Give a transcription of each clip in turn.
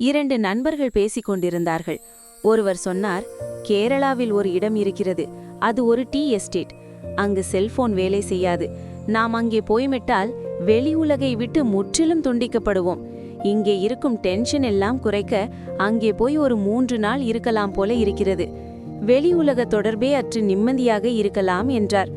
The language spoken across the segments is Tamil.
இரண்டு நண்பர்கள் பேசிக் கொண்டிருந்தார்கள். ஒருவர் சொன்னார் கேரளாவில் ஒரு இடம் இருக்கிறது. அது ஒரு டீ எஸ்டேட். அங்கு செல்போன் வேலை செய்யாது. நாம் அங்கே போய்விட்டால் வெளி உலகை விட்டு முற்றிலும் துண்டிக்கப்படுவோம். இங்கே இருக்கும் டென்ஷன் எல்லாம் குறைக்க அங்கே போய் ஒரு மூன்று நாள் இருக்கலாம் போல இருக்கிறது. வெளி உலக தொடர்பே அற்று நிம்மதியாக இருக்கலாம் என்றார்.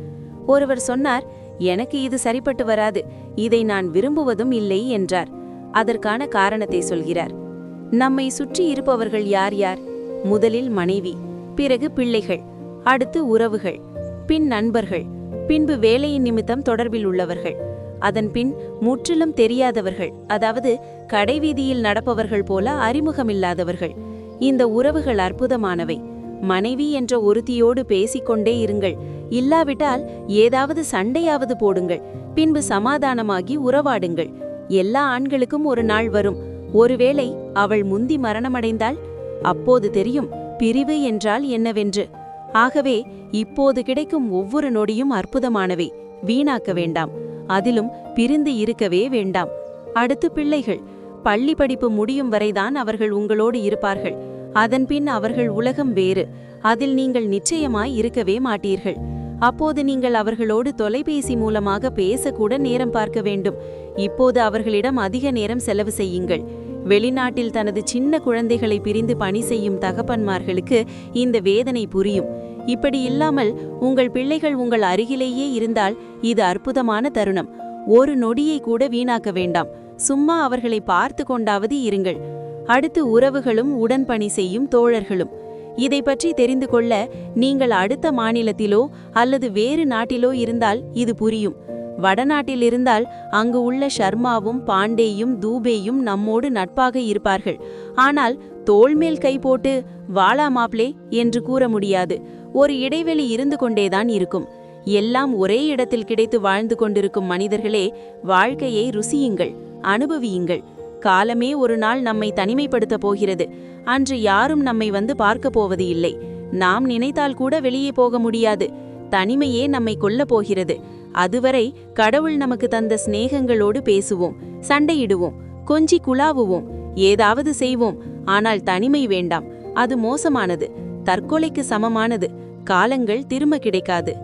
ஒருவர் சொன்னார் எனக்கு இது சரிப்பட்டு வராது. இதை நான் விரும்புவதும் இல்லை என்றார். அதற்கான காரணத்தை சொல்கிறார். நம்மை சுற்றி இருப்பவர்கள் யார் யார்? முதலில் மனைவி பிறகு பிள்ளைகள் அடுத்து உறவுகள் பின் நண்பர்கள் பின்பு வேலையின் நிமித்தம் தொடர்பில் உள்ளவர்கள். அதன் பின் முற்றிலும் தெரியாதவர்கள் அதாவது கடைவீதியில் நடப்பவர்கள் போல அறிமுகமில்லாதவர்கள். இந்த உறவுகள் அற்புதமானவை. மனைவி என்ற ஒருத்தியோடு பேசிக்கொண்டே இருங்கள். இல்லாவிட்டால் ஏதாவது சண்டையாவது போடுங்கள். பின்பு சமாதானமாகி உறவாடுங்கள். எல்லா ஆண்களுக்கும் ஒரு நாள் வரும். ஒருவேளை அவள் முந்தி மரணமடைந்தால் அப்போது தெரியும் பிரிவு என்றால் என்னவென்று. ஆகவே இப்போது கிடைக்கும் ஒவ்வொரு நொடியும் அற்புதமானவை. வீணாக்க வேண்டாம். அதிலும் பிரிந்து இருக்கவே வேண்டாம். அடுத்து பிள்ளைகள். பள்ளி படிப்பு முடியும் வரைதான் அவர்கள் உங்களோடு இருப்பார்கள். அதன்பின் அவர்கள் உலகம் வேறு. அதில் நீங்கள் நிச்சயமாய் இருக்கவே மாட்டீர்கள். அப்போது நீங்கள் அவர்களோடு தொலைபேசி மூலமாக பேசக்கூட நேரம் பார்க்க வேண்டும். இப்போது அவர்களிடம் அதிக நேரம் செலவு செய்யுங்கள். வெளிநாட்டில் தனது சின்ன குழந்தைகளை பிரிந்து பணி செய்யும் தகப்பன்மார்களுக்கு இந்த வேதனை புரியும். இப்படி இல்லாமல் உங்கள் பிள்ளைகள் உங்கள் அருகிலேயே இருந்தால் இது அற்புதமான தருணம். ஒரு நொடியை கூட வீணாக்க வேண்டாம். சும்மா அவர்களை பார்த்து கொண்டாவது இருங்கள். அடுத்து உறவுகளும் உடன்பணி செய்யும் தோழர்களும். இதை பற்றி தெரிந்து கொள்ள நீங்கள் அடுத்த மாநிலத்திலோ அல்லது வேறு நாட்டிலோ இருந்தால் இது புரியும். வடநாட்டில் இருந்தால் அங்கு உள்ள ஷர்மாவும் பாண்டேயும் தூபேயும் நம்மோடு நட்பாக இருப்பார்கள். ஆனால் தோள்மேல் கை போட்டு வாளா மாப்ளே என்று கூற முடியாது. ஒரு இடைவெளி இருந்து கொண்டேதான் இருக்கும். எல்லாம் ஒரே இடத்தில் கிடைத்து வாழ்ந்து கொண்டிருக்கும் மனிதர்களே வாழ்க்கையை ருசியுங்கள் அனுபவியுங்கள். காலமே ஒரு நாள் நம்மை தனிமைப்படுத்தப் போகிறது. அன்று யாரும் நம்மை வந்து பார்க்க போவது இல்லை. நாம் நினைத்தால் கூட வெளியே போக முடியாது. தனிமையே நம்மை கொல்ல போகிறது. அதுவரை கடவுள் நமக்கு தந்த சிநேகங்களோடு பேசுவோம் சண்டையிடுவோம் கொஞ்சி குழாவுவோம் ஏதாவது செய்வோம். ஆனால் தனிமை வேண்டாம். அது மோசமானது. தற்கொலைக்கு சமமானது. காலங்கள் திரும்ப கிடைக்காது.